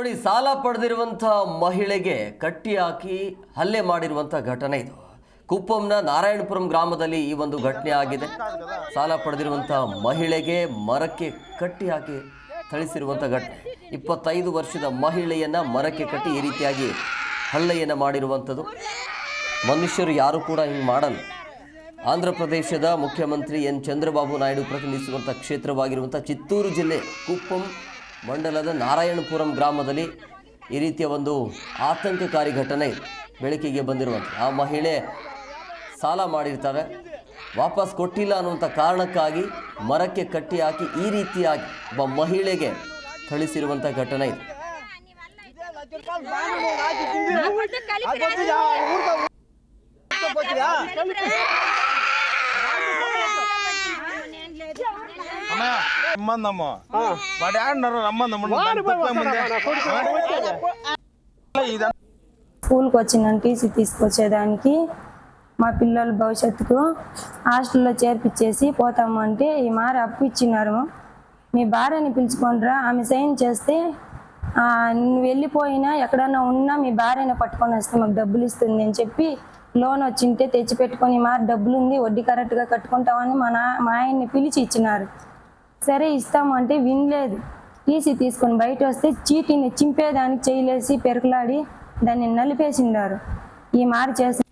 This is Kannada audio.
ನೋಡಿ, ಸಾಲ ಪಡೆದಿರುವಂಥ ಮಹಿಳೆಗೆ ಕಟ್ಟಿ ಹಾಕಿ ಹಲ್ಲೆ ಮಾಡಿರುವಂಥ ಘಟನೆ ಇದು. ಕುಪ್ಪಂನ ನಾರಾಯಣಪುರಂ ಗ್ರಾಮದಲ್ಲಿ ಈ ಒಂದು ಘಟನೆ ಆಗಿದೆ. ಸಾಲ ಪಡೆದಿರುವಂಥ ಮಹಿಳೆಗೆ ಮರಕ್ಕೆ ಕಟ್ಟಿ ಹಾಕಿ ಥಳಿಸಿರುವಂಥ ಘಟನೆ. ಇಪ್ಪತ್ತೈದು ವರ್ಷದ ಮಹಿಳೆಯನ್ನು ಮರಕ್ಕೆ ಕಟ್ಟಿ ಈ ರೀತಿಯಾಗಿ ಹಲ್ಲೆಯನ್ನು ಮಾಡಿರುವಂಥದ್ದು. ಮನುಷ್ಯರು ಯಾರು ಕೂಡ ಹಿಂಗೆ ಮಾಡಲ್ಲ. ಆಂಧ್ರ ಪ್ರದೇಶದ ಮುಖ್ಯಮಂತ್ರಿ ಎನ್. ಚಂದ್ರಬಾಬು ನಾಯ್ಡು ಪ್ರತಿನಿಧಿಸುವಂಥ ಕ್ಷೇತ್ರವಾಗಿರುವಂಥ ಚಿತ್ತೂರು ಜಿಲ್ಲೆ ಕುಪ್ಪಂ ಮಂಡಲದ ನಾರಾಯಣಪುರಂ ಗ್ರಾಮದಲ್ಲಿ ಈ ರೀತಿಯ ಒಂದು ಆತಂಕಕಾರಿ ಘಟನೆ ಬೆಳಕಿಗೆ ಬಂದಿರುವಂಥ ಆ ಮಹಿಳೆ ಸಾಲ ಮಾಡಿರ್ತಾರೆ. ವಾಪಸ್ ಕೊಟ್ಟಿಲ್ಲ ಅನ್ನುವಂಥ ಕಾರಣಕ್ಕಾಗಿ ಮರಕ್ಕೆ ಕಟ್ಟಿ ಹಾಕಿ ಈ ರೀತಿಯಾಗಿ ಒಬ್ಬ ಮಹಿಳೆಗೆ ಥಳಿಸಿರುವಂಥ ಘಟನೆ ಇದೆ. ಅಮ್ಮ రమ్మందమ్మ. వాడు ఆడినారు రమ్మందమ్మ ఇదంతా స్కూల్కి వచ్చిన టీసీ తీసుకొచ్చేదానికి మా పిల్లల భవిష్యత్తుకు హాస్టల్లో చేర్పించేసి పోతామంటే ఈ మారి అప్పు ఇచ్చినారు. మీ భార్యని పిలుచుకోనరా ఆమె సైన్ చేస్తే ఆ, నువ్వు వెళ్ళిపోయినా ఎక్కడన్నా ఉన్నా మీ భార్యని పట్టుకొని వస్తే మాకు డబ్బులు ఇస్తుంది అని చెప్పి లోన్ వచ్చింటే తెచ్చి పెట్టుకొని ఈ మారి డబ్బులు ఉంది వడ్డీ కరెక్ట్గా కట్టుకుంటామని మా నా మా ఆయన్ని పిలిచి ఇచ్చినారు. సరే ఇస్తామంటే వినలేదు. టీసీ తీసుకొని బయట వస్తే చీటీని చింపేదానికి చేయలేసి పెరుకులాడి దాన్ని నలిపేసిండారు. ఈ మారి చేసి